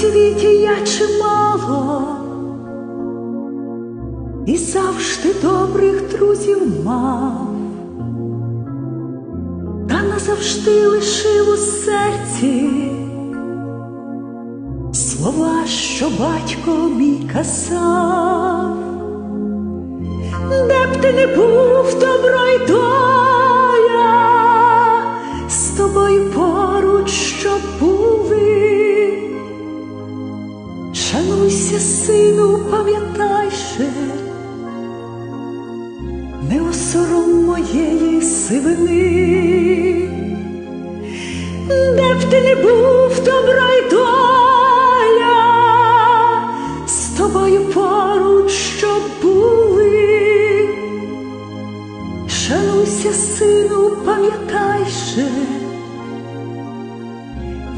світі я чимало, і завжди добрих друзів мав, та назавжди лишив у серці слова, що батько мій казав, де б ти не був, добро й доля, ще, не осором моєї сивини, де б ти не був, добра й доля, з тобою поруч, щоб були. Шануйся, сину, пам'ятай ще,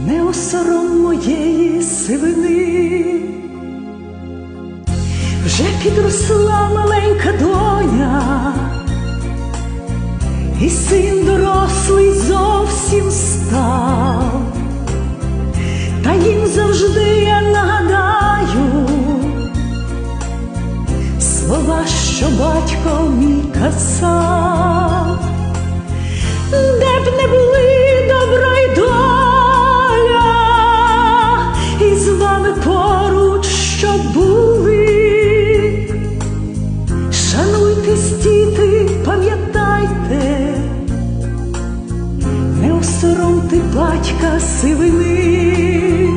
не осором моєї сивини. Вже підросла маленька доня, і син дорослий зовсім став, та їм завжди я нагадаю слова, що батько мій казав, де б не були добра й сивини,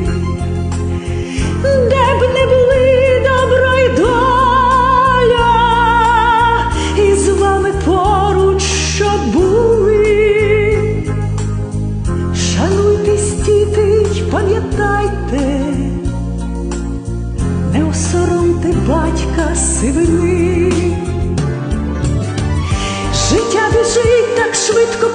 де б не були добра й доля, і з вами поруч, щоб були. Шануйтесь, діти, й пам'ятайте, не осоромте батька сивини. Життя біжить так швидко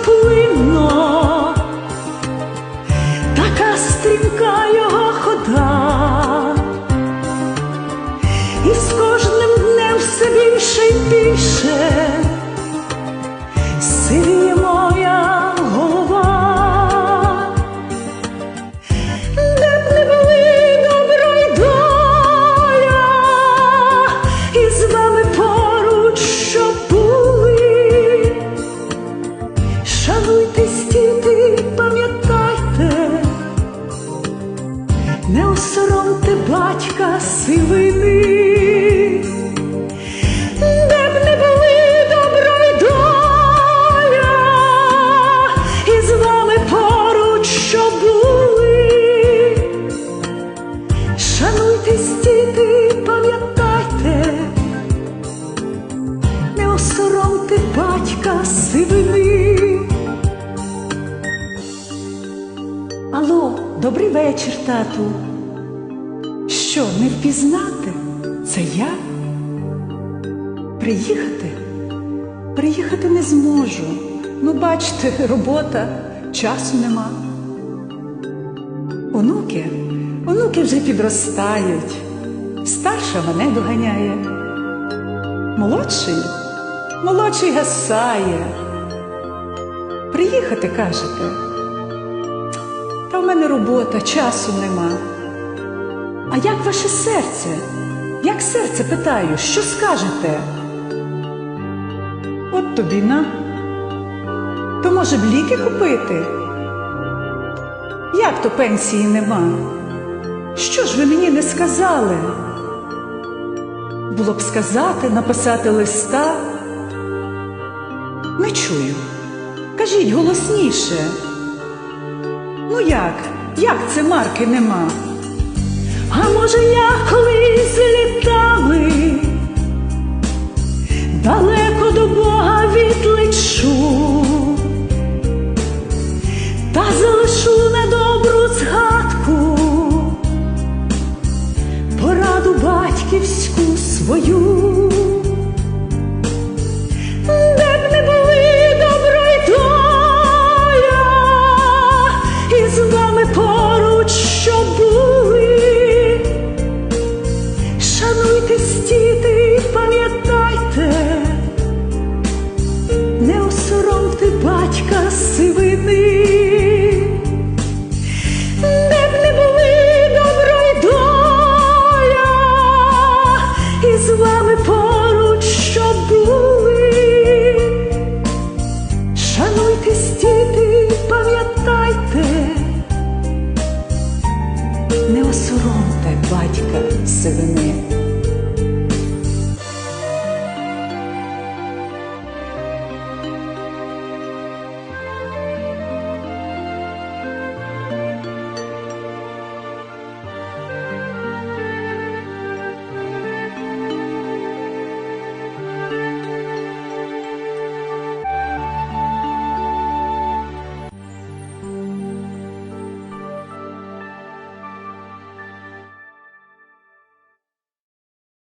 осоромте батька сивини. Де б не були добра й і з вами поруч, щоб були. Шануйтесь, діти, пам'ятайте, не осоромте батька сивини. Алло, добрий вечір, тату. Що, не впізнати? Це я? Приїхати? Приїхати не зможу. Ну, бачите, робота, часу нема. Онуки, онуки вже підростають. Старша мене доганяє. Молодший, молодший гасає. Приїхати, кажете. Та в мене робота, часу нема. А як ваше серце? Як серце питаю, що скажете? От тобі на. То може б ліки купити? Як то пенсії нема? Що ж ви мені не сказали? Було б сказати, написати листа. Не чую. Кажіть голосніше. Ну як? Як це марки нема? А може я колись не осоромте батька сивини.